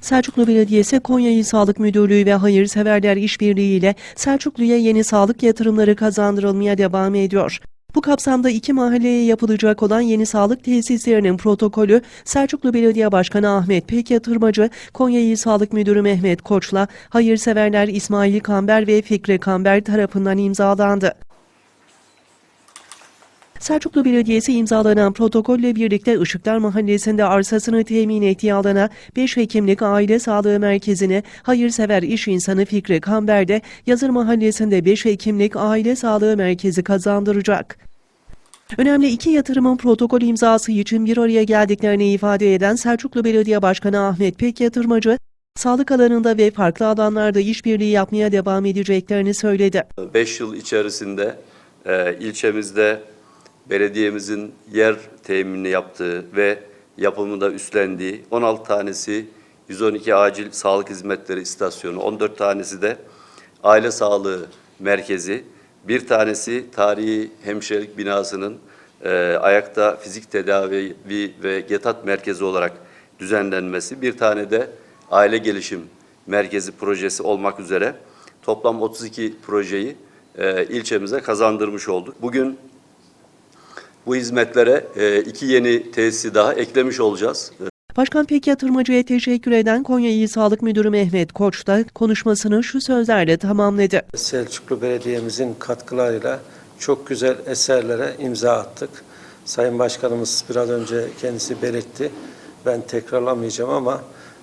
Selçuklu Belediyesi Konya İl Sağlık Müdürlüğü ve Hayırseverler İşbirliği ile Selçuklu'ya yeni sağlık yatırımları kazandırılmaya devam ediyor. Bu kapsamda iki mahalleye yapılacak olan yeni sağlık tesislerinin protokolü Selçuklu Belediye Başkanı Ahmet Pek Yatırmacı, Konya İl Sağlık Müdürü Mehmet Koç'la hayırseverler İsmail Kamber ve Fikri Kamber tarafından imzalandı. Selçuklu Belediyesi imzalanan protokolle birlikte Işıklar Mahallesi'nde arsasını temin ettiği alana 5 hekimlik aile sağlığı merkezine hayırsever iş insanı Fikri Kamber de Yazır Mahallesi'nde 5 hekimlik aile sağlığı merkezi kazandıracak. Önemli iki yatırımın protokol imzası için bir araya geldiklerini ifade eden Selçuklu Belediye Başkanı Ahmet Pek Yatırmacı, sağlık alanında ve farklı alanlarda işbirliği yapmaya devam edeceklerini söyledi. 5 yıl içerisinde e, ilçemizde belediyemizin yer teminini yaptığı ve yapımında üstlendiği 16 tanesi 112 acil sağlık hizmetleri istasyonu, 14 tanesi de aile sağlığı merkezi, bir tanesi tarihi hemşirelik binasının e, ayakta fizik tedavi ve GETAT merkezi olarak düzenlenmesi, bir tane de aile gelişim merkezi projesi olmak üzere toplam 32 projeyi e, ilçemize kazandırmış olduk. Bugün bu hizmetlere e, iki yeni tesisi daha eklemiş olacağız. Başkan Pek Yatırmacı'ya teşekkür eden Konya İl Sağlık Müdürü Mehmet Koç da konuşmasını şu sözlerle tamamladı. Selçuklu Belediye'mizin katkılarıyla çok güzel eserlere imza attık. Sayın Başkanımız biraz önce kendisi belirtti. Ben tekrarlamayacağım ama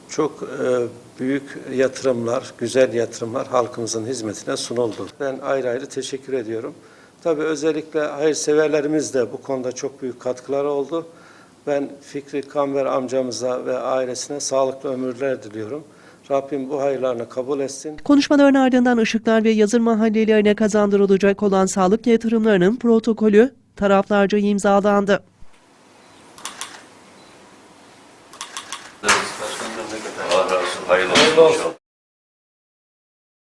çok e, büyük yatırımlar, güzel yatırımlar halkımızın hizmetine sunuldu. Ben ayrı ayrı teşekkür ediyorum. Tabii özellikle hayırseverlerimiz de bu konuda çok büyük katkıları oldu. Ben Fikri Kamber amcamıza ve ailesine sağlıklı ömürler diliyorum. Rabbim bu hayırlarını kabul etsin. Konuşmaların ardından Işıklar ve Yazır mahallelerine kazandırılacak olan sağlık yatırımlarının protokolü taraflarca imzalandı. Allah razı olsun. Hayırlı olsun.